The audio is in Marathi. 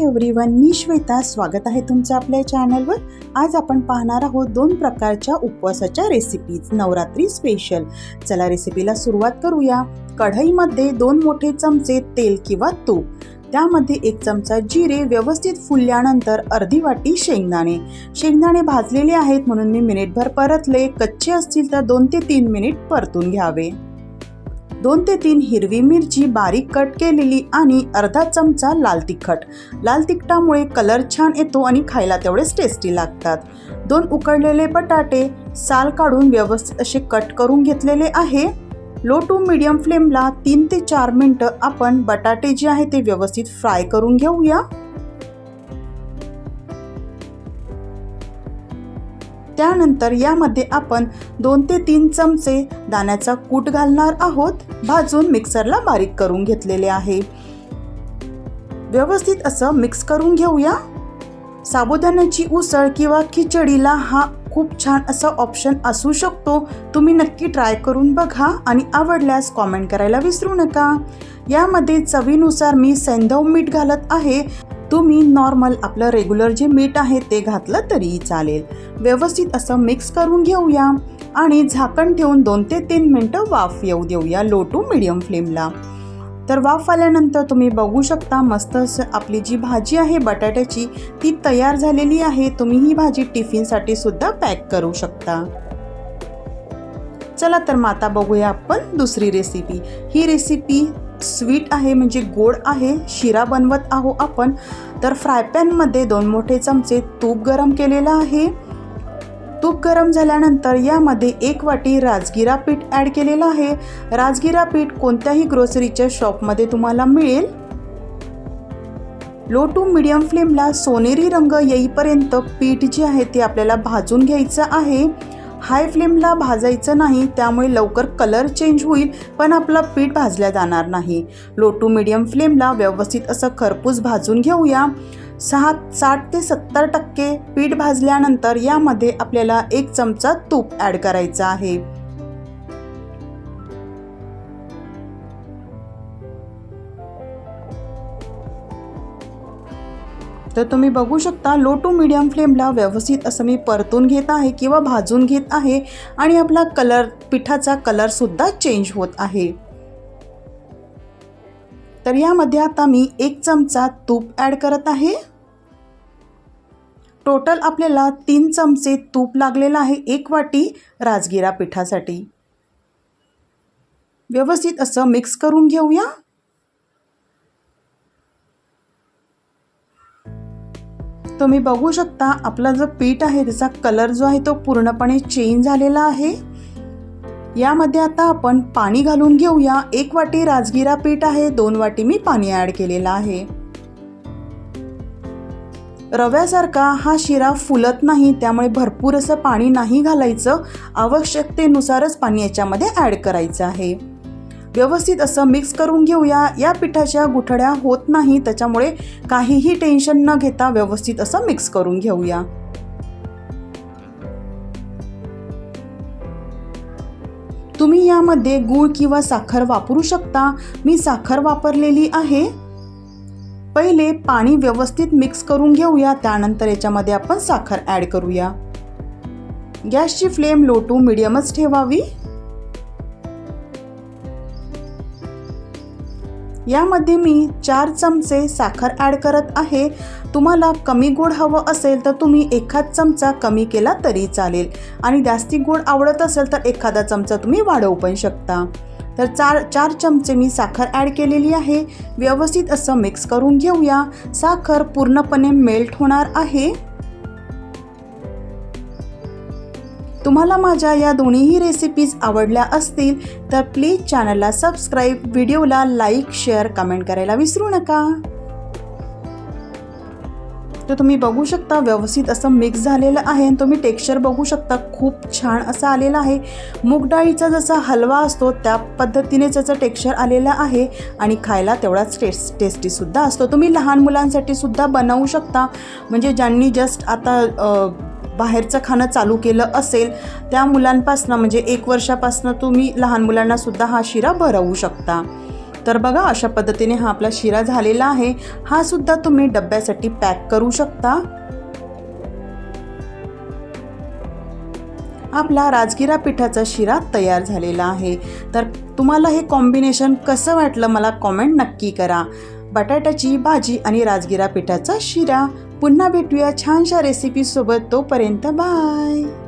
एव्हरीवन मी श्वेता. स्वागत आहे तुमचं आपल्या चॅनलवर आज आपण पाहणार आहोत दोन प्रकारच्या उपवासाच्या रेसिपीज नवरात्री स्पेशल चला रेसिपीला सुरुवात करूया. कढईमध्ये दोन मोठे चमचे तेल किंवा तूप. त्यामध्ये एक चमचा जिरे व्यवस्थित फुलल्यानंतर अर्धी वाटी शेंगदाणे. शेंगदाणे भाजलेले आहेत म्हणून मी मिनिटभर परतले. कच्चे असतील तर दोन ते तीन मिनिट परतून घ्यावे. दोन ते तीन हिरवी मिरची बारीक कट केलेली आणि अर्धा चमचा लाल तिखट. लाल तिखटामुळे कलर छान येतो आणि खायला तेवढेच टेस्टी लागतात. दोन उकडलेले बटाटे साल काढून व्यवस्थित असे कट करून घेतलेले आहे. लो टू मीडियम फ्लेमला तीन ते चार मिनटं आपण बटाटे जे आहे ते व्यवस्थित फ्राय करून घेऊया. त्यानंतर यामध्ये आपण दोन ते तीन चमचे दाण्याचा कूट घालणार आहोत. भाजून मिक्सरला बारीक करून घेतलेले आहे. व्यवस्थित असं मिक्स करून घेऊया. साबुदाण्याची उसळ किंवा खिचडीला हा खूप छान असा ऑप्शन असू शकतो. तुम्ही नक्की ट्राय करून बघा आणि आवडल्यास कॉमेंट करायला विसरू नका. यामध्ये चवीनुसार मी सैंधव मीठ घालत आहे. तुम्ही नॉर्मल आपलं रेग्युलर जे मीठ आहे ते घातलं तरीही चालेल. व्यवस्थित असं मिक्स करून घेऊया आणि झाकण ठेवून दोन ते तीन मिनटं वाफ येऊ देऊया लो टू मिडियम फ्लेमला तर वाफ आल्यानंतर तुम्ही बघू शकता मस्त असं आपली जी भाजी आहे बटाट्याची ती तयार झालेली आहे. तुम्ही ही भाजी टिफिनसाठी सुद्धा पॅक करू शकता. चला तर मग आता बघूया आपण दुसरी रेसिपी ही रेसिपी स्वीट आहे म्हणजे गोड आहे शिरा बनवत आहो आपण तर फ्राय पॅनमध्ये दोन मोठे चमचे तूप गरम केलेलं आहे. तूप गरम झाल्यानंतर यामध्ये एक वाटी राजगिरा पीठ ॲड केलेलं आहे. राजगिरा पीठ कोणत्याही ग्रोसरीच्या शॉपमध्ये तुम्हाला मिळेल. लो टू मिडियम फ्लेमला सोनेरी रंग येईपर्यंत पीठ जे आहे ते आपल्याला भाजून घ्यायचं आहे. हाय फ्लेमला भाजायचं नाही त्यामुळे लवकर कलर चेंज होईल पण आपलं पीठ भाजल्या जाणार नाही. लो टू मिडियम फ्लेमला व्यवस्थित असं खरपूस भाजून घेऊया. सहा साठ ते सत्तर टक्के पीठ भाजल्यानंतर यामध्ये आपल्याला एक चमचा तूप ॲड करायचा आहे. तर तुम्ही बघू शकता लो टू मिडियम फ्लेमला व्यवस्थित असं मी परतून घेत आहे किंवा भाजून घेत आहे आणि आपला कलर पिठाचा कलरसुद्धा चेंज होत आहे. तर यामध्ये आता मी एक चमचा तूप ॲड करत आहे. टोटल आपल्याला तीन चमचे तूप लागलेलं आहे एक वाटी राजगिरा पिठासाठी. व्यवस्थित असं मिक्स करून घेऊया. तुम्ही बघू शकता आपला जो पीठ आहे त्याचा कलर जो आहे तो पूर्णपणे चेंज झालेला आहे. यामध्ये आता आपण पाणी घालून घेऊया. एक वाटी राजगिरा पीठ आहे दोन वाटी मी पाणी ॲड केलेलं आहे. रव्यासारखा हा शिरा फुलत नाही त्यामुळे भरपूर असं पाणी नाही घालायचं. आवश्यकतेनुसारच पाणी याच्यामध्ये ॲड करायचं आहे. व्यवस्थित असं मिक्स करून घेऊया. या पिठाच्या गुठड्या होत नाही त्याच्यामुळे काहीही टेन्शन न घेता व्यवस्थित असं मिक्स करून घेऊया. तुम्ही यामध्ये गूळ किंवा साखर वापरू शकता. मी साखर वापरलेली आहे. पहिले पाणी व्यवस्थित मिक्स करून घेऊया. त्यानंतर याच्यामध्ये आपण साखर ॲड करूया. गॅसची फ्लेम लो टू मिडियमच ठेवावी. यामध्ये मी चार चमचे साखर ॲड करत आहे. तुम्हाला कमी गोड हवं असेल तर तुम्ही एखाद चमचा कमी केला तरी चालेल. आणि जास्ती गोड आवडत असेल तर एखादा चमचा तुम्ही वाढवू पण शकता. तर चार चार चमचे मी साखर ॲड केलेली आहे. व्यवस्थित असं मिक्स करून घेऊया. साखर पूर्णपणे मेल्ट होणार आहे. तुम्हाला माझ्या या दोन्हीही रेसिपीज आवडल्या असतील तर प्लीज चॅनलला सबस्क्राईब व्हिडिओला लाईक शेअर कमेंट करायला विसरू नका. तर तुम्ही बघू शकता व्यवस्थित असं मिक्स झालेलं आहे आणि तुम्ही टेक्स्चर बघू शकता खूप छान असं आलेलं आहे. मूग डाळीचा जसा हलवा असतो त्या पद्धतीने त्याचं टेक्स्चर आलेलं आहे आणि खायला तेवढाच टेस्ट टेस्टीसुद्धा असतो. तुम्ही लहान मुलांसाठी सुद्धा बनवू शकता. म्हणजे ज्यांनी जस्ट आता बाहेरचं खाणं चालू केलं असेल त्या मुलांपासनं म्हणजे एक वर्षापासनं तुम्ही लहान मुलांनासुद्धा हा शिरा भरवू शकता. तर बघा अशा पद्धतीने हा आपला शिरा झालेला आहे. हा सुद्धा तुम्ही डब्यासाठी पॅक करू शकता. आपला राजगिरा पिठाचा शिरा तयार झालेला आहे. तर तुम्हाला हे कॉम्बिनेशन कसं वाटलं मला कॉमेंट नक्की करा. बटाट्याची भाजी आणि राजगिरा पिठाचा शिरा. पुन्हा भेटूया छानशा रेसिपीसोबत तोपर्यंत बाय.